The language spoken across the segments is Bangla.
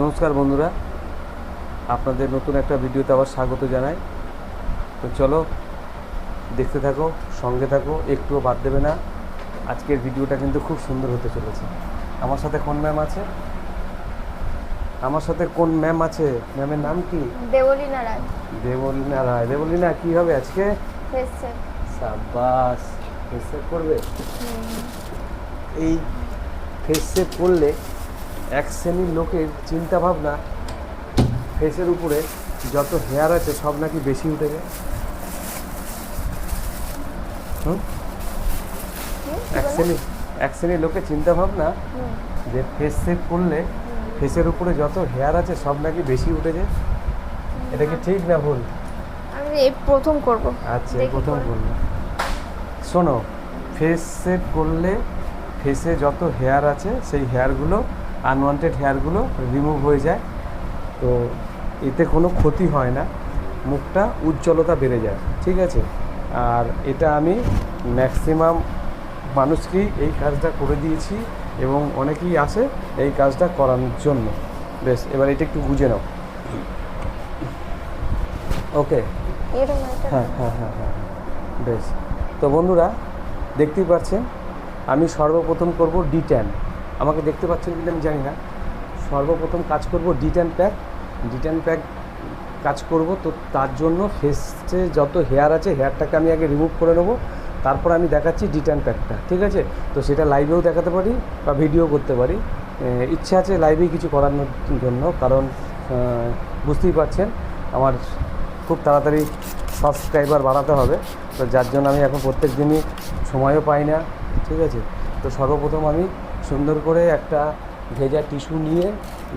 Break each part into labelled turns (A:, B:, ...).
A: নমস্কার বন্ধুরা। আপনাদের নতুন একটা ভিডিওতে আবার স্বাগত জানাই। তো চলো দেখতে থাকো সঙ্গে থাকো একটুও বাদ দেবে না। আজকের ভিডিওটা কিন্তু খুব সুন্দর হতে চলেছে। আমার সাথে কোন ম্যাম আছে? আমার সাথে কোন ম্যাম আছে? ম্যামের নাম কি?
B: দেবলীনা রায়
A: দেবলীনা রায় দেবলীনা কী হবে আজকে? সাবাস ফেস করবে? এই ফেস করলে এক শ্রেণির লোকের চিন্তা ভাবনা ফেসের উপরে যত হেয়ার আছে সব নাকি বেশি উঠে যায়। এক শ্রেণির এক শ্রেণির লোকের চিন্তা ভাবনা যে ফেস সেভ করলে ফেসের উপরে যত হেয়ার আছে সব নাকি বেশি উঠে যায়। এটা কি ঠিক না ভুল?
B: আমি এই প্রথম করব।
A: আচ্ছা প্রথম
B: করে।
A: করল শোনো ফেস সেভ করলে ফেসে যত হেয়ার আছে সেই হেয়ারগুলো আনওয়ান্টেড হেয়ারগুলো রিমুভ হয়ে যায়। তো এতে কোনো ক্ষতি হয় না। মুখটা উজ্জ্বলতা বেড়ে যায় ঠিক আছে? আর এটা আমি ম্যাক্সিমাম মানুষকেই এই কাজটা করে দিয়েছি এবং অনেকেই আসে এই কাজটা করানোর জন্য। বেশ এবার এটা একটু বুঝে নাও। ওকে।
B: এরকম
A: হ্যাঁ হ্যাঁ হ্যাঁ হ্যাঁ বেশ। তো বন্ধুরা দেখতেই পাচ্ছেন আমি সর্বপ্রথম করব ডি ট্যান আমাকে দেখতে পাচ্ছেন কিন্তু আমি জানি না। সর্বপ্রথম কাজ করব D tan pack. D tan pack কাজ করব, তো তার জন্য ফেসে যত হেয়ার আছে হেয়ারটাকে আমি আগে রিমুভ করে নেব। তারপর আমি দেখাচ্ছি ডি ট্যান প্যাকটা, ঠিক আছে? তো সেটা লাইভেও দেখাতে পারি বা ভিডিও করতে পারি। ইচ্ছা আছে লাইভেই কিছু করানোর জন্য, কারণ বুঝতেই পারছেন, আমার খুব তাড়াতাড়ি সাবস্ক্রাইবার বাড়াতে হবে। তো যার জন্য আমি এখন প্রত্যেক দিনই সময়ও পাই না, ঠিক আছে? তো সর্বপ্রথম আমি সুন্দর করে একটা ভেজা টিস্যু নিয়ে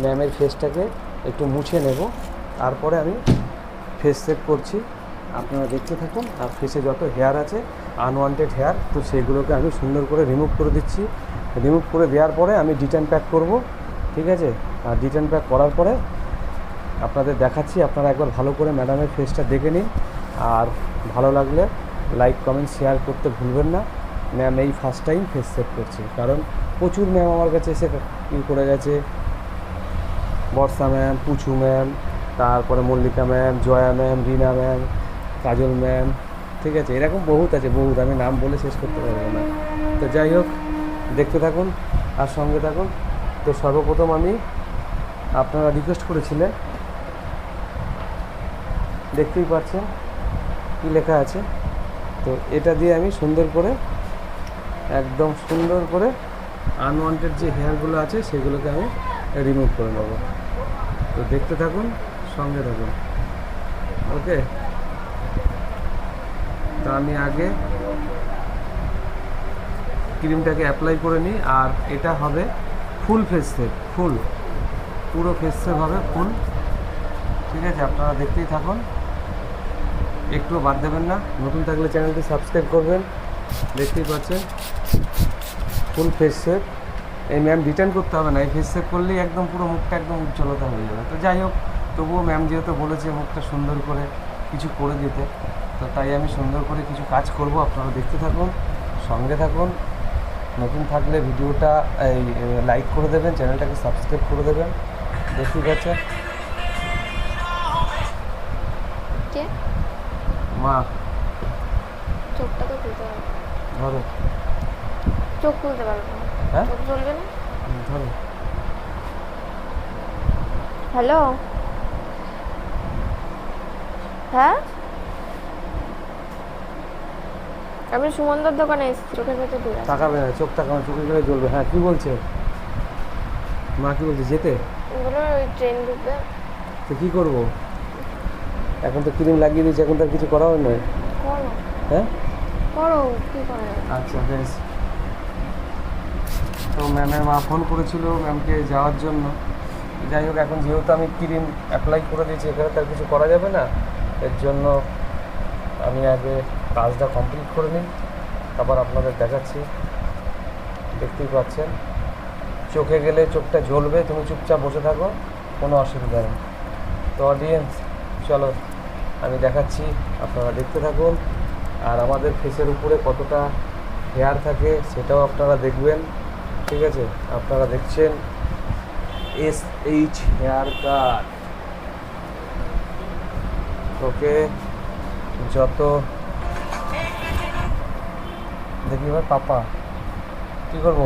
A: ম্যামের ফেসটাকে একটু মুছে নেব। তারপরে আমি ফেস সেভ করছি। আপনারা দেখতে থাকুন, আর ফেসে যত হেয়ার আছে আনওয়ান্টেড হেয়ার, তো সেগুলোকে আমি সুন্দর করে রিমুভ করে দিচ্ছি। রিমুভ করে দেওয়ার পরে আমি ডিটেন প্যাক করব, ঠিক আছে? আর ডিটেন প্যাক করার পরে আপনাদের দেখাচ্ছি, আপনারা একবার ভালো করে ম্যাডামের ফেসটা দেখে নিন। আর ভালো লাগলে লাইক কমেন্ট শেয়ার করতে ভুলবেন না। ম্যাম এই ফার্স্ট টাইম ফেস সেট করছে, কারণ প্রচুর ম্যাম আমার কাছে এসে ই করে গেছে। বর্ষা ম্যাম পুচু ম্যাম তারপরে Mallika ma'am Joya ma'am Rina ma'am Kajal ma'am ঠিক আছে? এরকম বহুত আছে, বহুত। আমি নাম বলে শেষ করতে পারব না। তো যাই হোক, দেখতে থাকুন আর সঙ্গে থাকুন। তো সর্বপ্রথম আমি আপনারা রিকোয়েস্ট করেছিলেন। দেখতেই পাচ্ছেন কী লেখা আছে। তো এটা দিয়ে আমি সুন্দর করে, একদম সুন্দর করে আনওয়ান্টেড যে হেয়ারগুলো আছে, সেগুলোকে আমি রিমুভ করে নেব। তো দেখতে থাকুন, সঙ্গে থাকুন। ওকে? তো আমি আগে ক্রিমটাকে অ্যাপ্লাই করে নিই, আর এটা হবে ফুল ফেস সেভ ফুল পুরো ফেস সেভ হবে ফুল ঠিক আছে, আপনারা দেখতেই থাকুন। একটুও বাদ দেবেন না। নতুন থাকলে চ্যানেলটি সাবস্ক্রাইব করবেন। দেখতেই পাচ্ছেন। ফুল ফেস সেভ এই ম্যাম রিটার্ন করতে হবে না এই ফেস সেভ করলেই একদম পুরো মুখটা একদম উজ্জ্বলতা হয়ে যাবে। তো যাই হোক তবুও ম্যাম যেহেতু বলেছে মুখটা সুন্দর করে কিছু করে দিতে তো তাই আমি সুন্দর করে কিছু কাজ করব। আপনারা দেখতে থাকুন সঙ্গে থাকুন। নতুন থাকলে ভিডিওটা এই লাইক করে দেবেন চ্যানেলটাকে সাবস্ক্রাইব করে দেবেন। পাচ্ছেন
B: কে?
A: মা।
B: চোখটা তো
A: ধরো।
B: চোখ খুলতে পারব
A: হ্যাঁ?
B: চোখ চলবে না?
A: ধরো।
B: হ্যালো? হ্যাঁ? আমি সুমনদার দোকানে এসেছি চোখের ভেতর ঢুকে
A: তাকাবে না চোখ তাকানো চোখে গেলে জ্বলবে। হ্যাঁ কী বলছে? মা কী বলছে যেতে?
B: বলল ওই ট্রেন ঢুকবে।
A: তো কী করব? এখন তো ক্রিম লাগিয়ে দিয়েছে এখন তার কিছু করাও নয়। হ্যাঁ?
B: করো কি করে
A: আচ্ছা বেশ। তো ম্যামের মা ফোন করেছিল ম্যামকে যাওয়ার জন্য। যাই হোক, এখন যেহেতু আমি ক্রিম অ্যাপ্লাই করে দিয়েছি, এখানে তার কিছু করা যাবে না। এর জন্য আমি আগে কাজটা কমপ্লিট করে নিই, তারপর আপনাদের দেখাচ্ছি। দেখতেই পাচ্ছেন। চোখে গেলে চোখটা জ্বলবে, তুমি চুপচাপ বসে থাকো, কোনো অসুবিধা নেই। তো অডিয়েন্স চলো, আমি দেখাচ্ছি, আপনারা দেখতে থাকুন। আর আমাদের ফেসের উপরে কতটা হেয়ার থাকে, সেটাও আপনারা দেখবেন। ঠিক আছে? আপনারা দেখছেন S H hair cut okay যত দেখি এবার পাপা কী করব?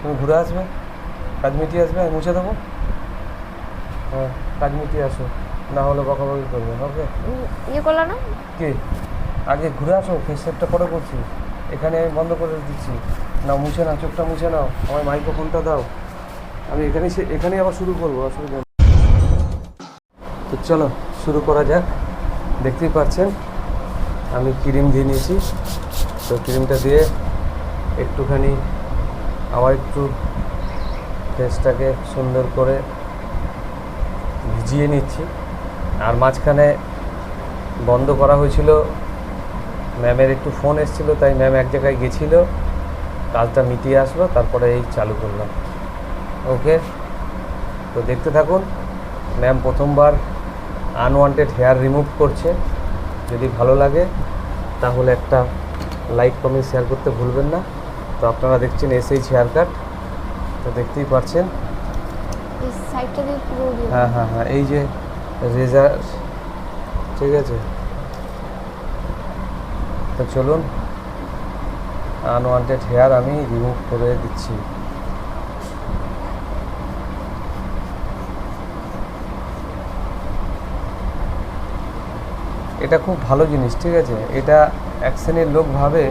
A: তুমি ঘুরে আসবে? কাজ মিটিয়ে আসবে? আমি মুছে দেবো? হ্যাঁ কাজ মিটিয়ে আসো না হলে বকাবকি করবে ওকে?
B: ইয়ে করল না?
A: কি? আগে ঘুরে আসো ফেস সেটটা পরে করছি। এখানে বন্ধ করে দিচ্ছি। না মুছে না চোখটা মুছে নাও, আমার মাইক্রোফোনটা দাও। আমি এখানেই এখানেই আবার শুরু করব, অসুবিধা তো চলো, শুরু করা যাক। দেখতেই পাচ্ছেন, আমি ক্রিম দিয়ে নিয়েছি। তো ক্রিমটা দিয়ে একটুখানি আবার একটু ফেসটাকে সুন্দর করে ভিজিয়ে নিচ্ছি। আর মাঝখানে বন্ধ করা হয়েছিল ম্যামের একটু ফোন এসেছিল তাই ম্যাম এক জায়গায় গেছিল। কাজটা মিটিয়ে আসলো তারপরে এই চালু করলাম। ওকে? তো দেখতে থাকুন ম্যাম প্রথমবার আনওয়ান্টেড হেয়ার রিমুভ করছে। যদি ভালো লাগে তাহলে একটা লাইক কমেন্ট শেয়ার করতে ভুলবেন না। তো আপনারা দেখছেন এসএইচ হেয়ার কাট তো দেখতেই পাচ্ছেন হ্যাঁ হ্যাঁ হ্যাঁ এই যে রেজার ঠিক আছে? তো চলুন আনওয়ান্টেড হেয়ার আমি রিমুভ করে দিচ্ছি। এটা খুব ভালো জিনিস, ঠিক আছে? এটা এক শ্রেণির লোক ভাবে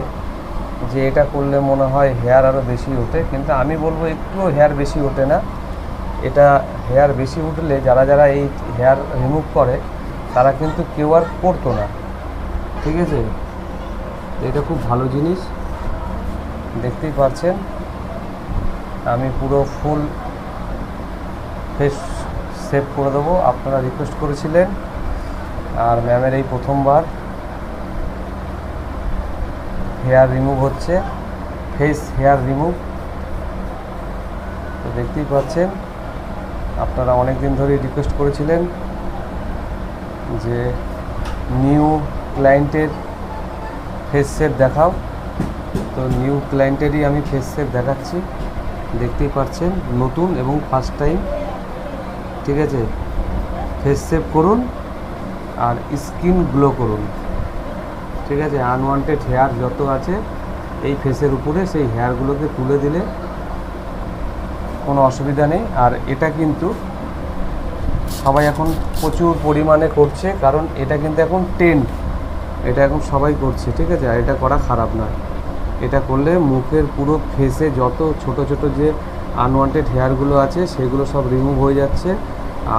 A: যে এটা করলে মনে হয় হেয়ার আরও বেশি ওঠে, কিন্তু আমি বলব একটুও হেয়ার বেশি ওঠে না। এটা হেয়ার বেশি উঠলে যারা যারা এই হেয়ার রিমুভ করে, তারা কিন্তু কেউ আর করতো না। ঠিক আছে? এটা খুব ভালো জিনিস। দেখতেই পাচ্ছেন। আমি পুরো ফুল ফেস সেভ করে দেবো। আপনারা রিকোয়েস্ট করেছিলেন, আর ম্যামের এই প্রথমবার। হেয়ার রিমুভ হচ্ছে, ফেস হেয়ার রিমুভ। তো দেখতেই পাচ্ছেন, আপনারা অনেক দিন ধরেই রিকোয়েস্ট করেছিলেন যে নিউ ক্লায়েন্টের ফেস সেভ দেখাও। তো নিউ ক্লায়েন্টেরই আমি ফেস সেভ দেখাচ্ছি। দেখতেই পাচ্ছেন, নতুন এবং ফার্স্ট টাইম ঠিক আছে? ফেস সেভ করুন আর স্কিন গ্লো করুন। ঠিক আছে? আনওয়ান্টেড হেয়ার যত আছে, এই ফেসের উপরে সেই হেয়ারগুলোকে তুলে দিলে কোনো অসুবিধা নেই। আর এটা কিন্তু সবাই এখন প্রচুর পরিমাণে করছে, কারণ এটা কিন্তু এখন ট্রেন্ড এটা এখন সবাই করছে, ঠিক আছে? আর এটা করা খারাপ না। এটা করলে মুখের পুরো ফেসে যত ছোট ছোট যে আনওয়ান্টেড হেয়ারগুলো আছে, সেগুলো সব রিমুভ হয়ে যাচ্ছে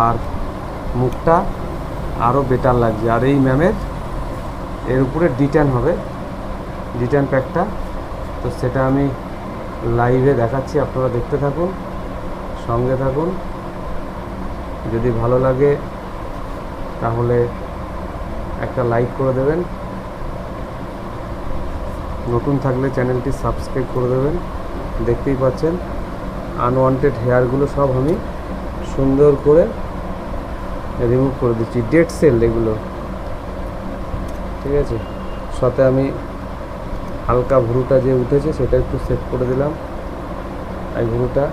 A: আর মুখটা আরও বেটার লাগছে। আর এই ম্যামের এর উপরে ডিট্যান হবে ডিট্যান প্যাকটা তো সেটা আমি লাইভে দেখাচ্ছি, আপনারা দেখতে থাকুন, সঙ্গে থাকুন। যদি ভালো লাগে, তাহলে একটা লাইক করে দেবেন। নতুন থাকলে চ্যানেলটি সাবস্ক্রাইব করে দেবেন। দেখতেই পাচ্ছেন আনওয়ান্টেড হেয়ারগুলো সব আমি সুন্দর করে রিমুভ করে দিচ্ছি। ডেড সেল এগুলো। ঠিক আছে? সাথে আমি হালকা ভুরুটা যে উঠেছে সেটা একটু সেট করে দিলাম। আই ভুরুটা।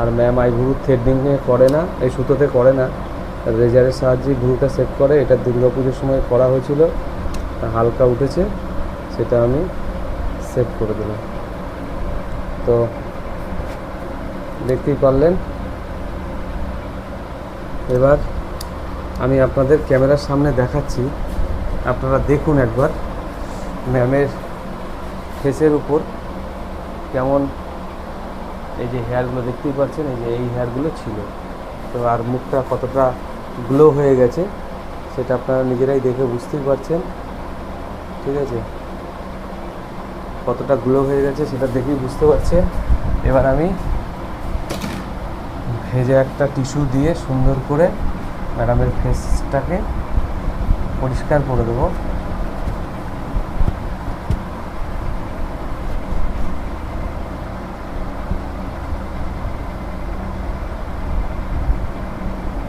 A: আর ম্যাম আই ভুরু থ্রেডিংয়ে করে না, এই সুতোতে করে না। রেজারের সাহায্যে ভুরুটা সেট করে। এটা দুর্গাপুজোর সময় করা হয়েছিল। হালকা উঠেছে। সেটা আমি সেট করে দিলাম। তো দেখতেই পারলেন। এবার আমি আপনাদের ক্যামেরার সামনে দেখাচ্ছি। আপনারা দেখুন একবার ম্যামের ফেসের উপর কেমন এই যে হেয়ারগুলো দেখতেই পাচ্ছেন, এই যে এই হেয়ারগুলো ছিল। তো আর মুখটা কতটা গ্লো হয়ে গেছে, সেটা আপনারা নিজেরাই দেখে বুঝতেই পারছেন। ঠিক আছে? কতটা গ্লো হয়ে গেছে সেটা দেখেই বুঝতে পারছেন এবার আমি ভেজে একটা টিস্যু দিয়ে সুন্দর করে ম্যাডামের ফেসটাকে পরিষ্কার করে দেবো।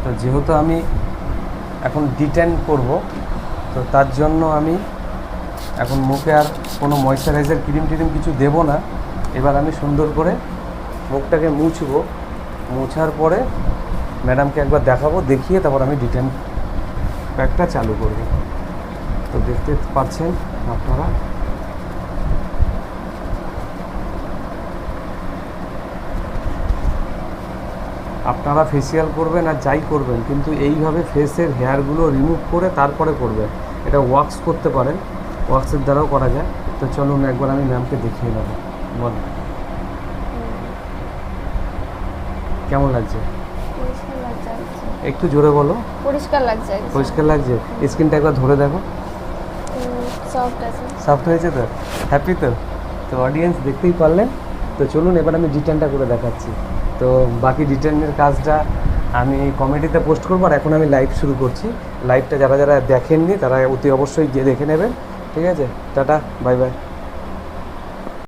A: তো যেহেতু আমি এখন ডিটেন করব, তো তার জন্য আমি এখন মুখে আর কোনো ময়শ্চারাইজার ক্রিম টিরিম কিছু দেবো না। এবার আমি সুন্দর করে মুখটাকে মুছবো। মোছার পরে ম্যাডামকে একবার দেখাবো, দেখিয়ে তারপর আমি ডিটেন প্যাকটা চালু করব। তো দেখতে পাচ্ছেন আপনারা। আপনারা ফেসিয়াল করবেন আর যাই করবেন, কিন্তু এইভাবে ফেসের হেয়ারগুলো রিমুভ করে তারপরে করবেন। এটা ওয়াক্স করতে পারেন। ওয়াক্সের দ্বারাও করা যায়। তো চলুন একবার আমি ম্যামকে দেখিয়ে নেব। বল। কেমন লাগছে? একটু জোরে বলো।
B: পরিষ্কার লাগছে।
A: পরিষ্কার লাগছে? স্কিনটা একবার ধরে দেখো। সফট হয়েছে তো? হ্যাপি তো? তো অডিয়েন্স দেখতেই পারলেন। তো চলুন এবার আমি ডিটেনটা করে দেখাচ্ছি। তো বাকি ডিটেনের কাজটা আমি কমেডিতে পোস্ট করব। আর এখন আমি লাইভ শুরু করছি। লাইভটা যারা যারা দেখেননি তারা অতি অবশ্যই গিয়ে দেখে নেবেন। ঠিক আছে টাটা বাই বাই।